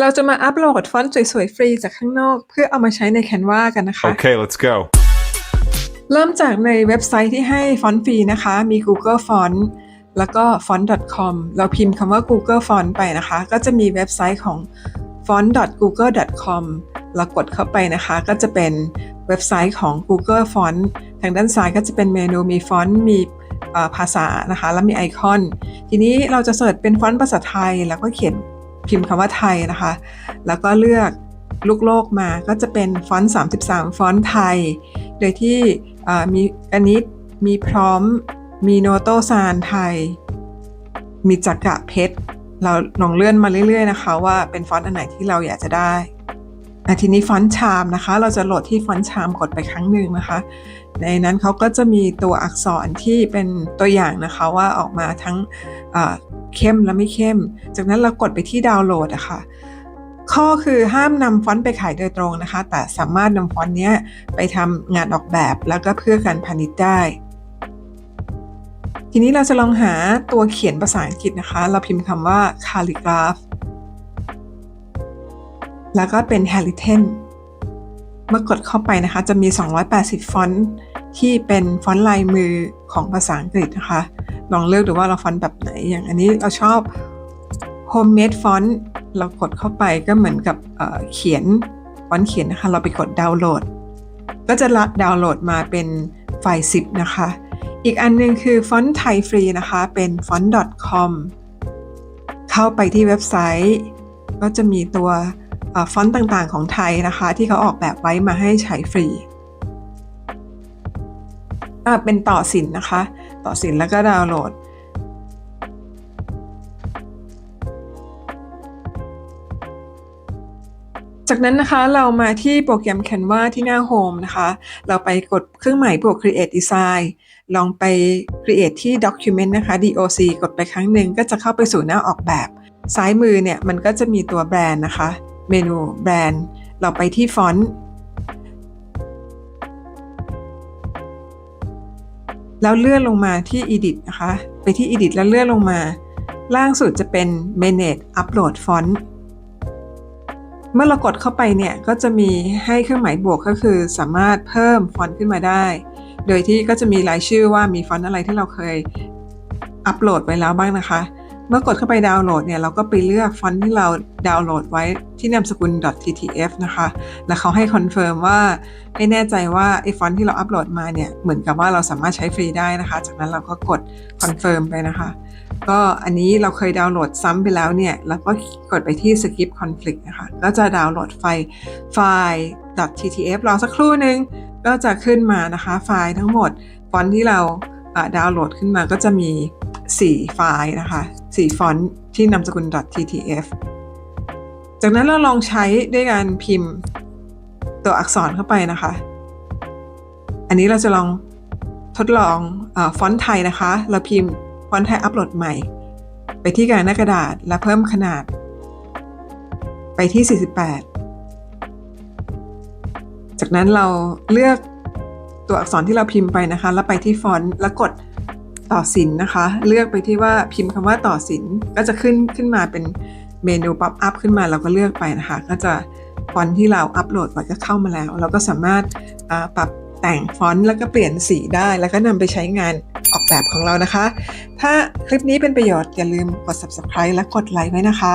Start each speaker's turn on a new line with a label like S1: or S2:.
S1: เราจะมาอัปโหลดฟอนต์สวยๆ ฟรีจากข้างนอกเพื่อเอามาใช้ใน Canva กันนะคะ
S2: Okay, let's go.
S1: เริ่มจากในเว็บไซต์ที่ให้ฟอนต์ฟรีนะคะ มี Google Font แล้วก็ font.com เราพิมพ์คำว่า Google Font ไปนะคะ ก็จะมีเว็บไซต์ของ font.google.com เรากดเข้าไปนะคะ ก็จะเป็นเว็บไซต์ของ Google Font ทางด้านซ้ายก็จะเป็นเมนูมีฟอนต์มีเอ่อภาษานะคะ แล้วมีไอคอน ทีนี้เราจะเสิร์ชเป็นฟอนต์ภาษาไทยแล้วก็เขียน พิมพ์คำว่าไทยนะคะ แล้วก็เลือกลูกโลกมาก็จะเป็นฟอนต์ 33 ฟอนต์ไทย โดยที่มีอันนี้มีพร้อมมีโนโตซานไทย มีจักระเพชร เราลองเลื่อนมาเรื่อยๆนะคะว่าเป็นฟอนต์อันไหนที่เราอยากจะได้ทีนี้ฟอนต์ชามนะคะ เราจะโหลดที่ฟอนต์ชามกดไปครั้งหนึ่งนะคะ ในนั้นเขาก็จะมีตัวอักษรที่เป็นตัวอย่างนะคะว่าออกมาทั้ง เข้มและไม่เข้ม จากนั้นเรากดไปที่ดาวน์โหลดอะคะ่ะข้อคือห้ามนำฟอนต์ไปขายโดยตรงนะคะ แต่สามารถนำฟอนต์นี้ไปทำงานออกแบบแล้วก็เพื่อการพาณิชย์ได้ ทีนี้เราจะลองหาตัวเขียนภาษาอังกฤษนะคะ เราพิมพ์คำว่า calligraph แล้วก็เป็น h a r r i t a n เมื่อกดเข้าไปนะคะ จะมี 280 ฟอนต์ที่เป็นฟอนต์ลายมือของภาษาอังกฤษนะคะ ลองเลือกดูว่าเราฟอนต์แบบไหน อย่างอันนี้เราชอบ homemade font เรากดเข้าไปก็เหมือนกับเเขียนฟอนต์เขียนนะคะ เราไปกดดาวน์โหลด ก็จะรับดาวน์โหลดมาเป็นไฟล์ zip นะคะ อีกอันหนึงคือฟอนต์ไทยฟรีนะคะ เป็น font.com เข้าไปที่เว็บไซต์ ก็จะมีตัวฟอนต์ต่างๆของไทยนะคะ ที่เขาออกแบบไว้มาให้ใช้ฟรีเป็นต่อสินนะคะ ต่อสินแล้วก็ดาวน์โหลด จากนั้นนะคะเรามาที่โปรแกรม Canva ที่หน้า Home นะคะ เราไปกดเครื่องหมายบวก Create Design ลองไป Create ที่ Document นะคะ DOC กดไปครั้งหนึ่งก็จะเข้าไปสู่หน้าออกแบบ ซ้ายมือเนี่ยมันก็จะมีตัวแบรนด์นะคะ เมนูแบรนด์ เราไปที่ฟอนต์ แล้วเลื่อนลงมาที่ Edit นะคะ ไปที่ Edit แล้วเลื่อนลงมา ล่างสุดจะเป็น Manage Upload Font เมื่อเรากดเข้าไปเนี่ย ก็จะมีให้เครื่องหมายบวกก็คือสามารถเพิ่มฟอนต์ขึ้นมาได้ โดยที่ก็จะมีรายชื่อว่ามีฟอนต์อะไรที่เราเคยอัปโหลดไว้แล้วบ้างนะคะ เมื่อกดเข้าไปดาวน์โหลดเนี่ยเราก็ไปเลือกฟอนต์ที่เราดาวน์โหลดไว้ที่นามสกุล .ttf นะคะ แล้วเขาให้คอนเฟิร์มว่าให้แน่ใจว่าไอ้ฟอนต์ที่เราอัปโหลดมาเนี่ยเหมือนกับว่าเราสามารถใช้ฟรีได้นะคะ จากนั้นเราก็กดคอนเฟิร์มไปนะคะ ก็อันนี้เราเคยดาวน์โหลดซ้ำไปแล้วเนี่ยแล้วก็กดไปที่ skip conflict นะคะ ก็จะดาวน์โหลดไฟล์ไฟล์ .ttf รอสักครู่หนึ่งก็จะขึ้นมานะคะไฟล์ทั้งหมดฟอนต์ที่เราดาวน์โหลดขึ้นมาก็จะมี 4 ไฟล์นะคะ 4 ฟอนต์ที่นามสกุล .ttf จากนั้นเราลองใช้ด้วยการพิมพ์ตัวอักษรเข้าไปนะคะ อันนี้เราจะลองทดลองอฟอนต์ไทยนะคะ เราพิมพ์ฟอนต์ไทยอัปโหลดใหม่ ไปที่การหน้ากระดาษและเพิ่มขนาด ไปที่ 48 จากนั้นเราเลือกตัวอักษรที่เราพิมพ์ไปนะคะ แล้วไปที่ฟอนต์แล้วกด ต่อสินนะคะ เลือกไปที่ว่าพิมพ์คำว่าต่อสินก็จะขึ้นขึ้นมาเป็นเมนูป๊อปอัพขึ้นมาเราก็เลือกไปนะคะ ก็จะฟอนต์ที่เราอัปโหลดไว้ก็เข้ามาแล้ว เราก็สามารถปรับแต่งฟอนต์แล้วก็เปลี่ยนสีได้ แล้วก็นำไปใช้งานออกแบบของเรานะคะ ถ้าคลิปนี้เป็นประโยชน์อย่าลืมกด subscribe และกดไลค์ไว้นะคะ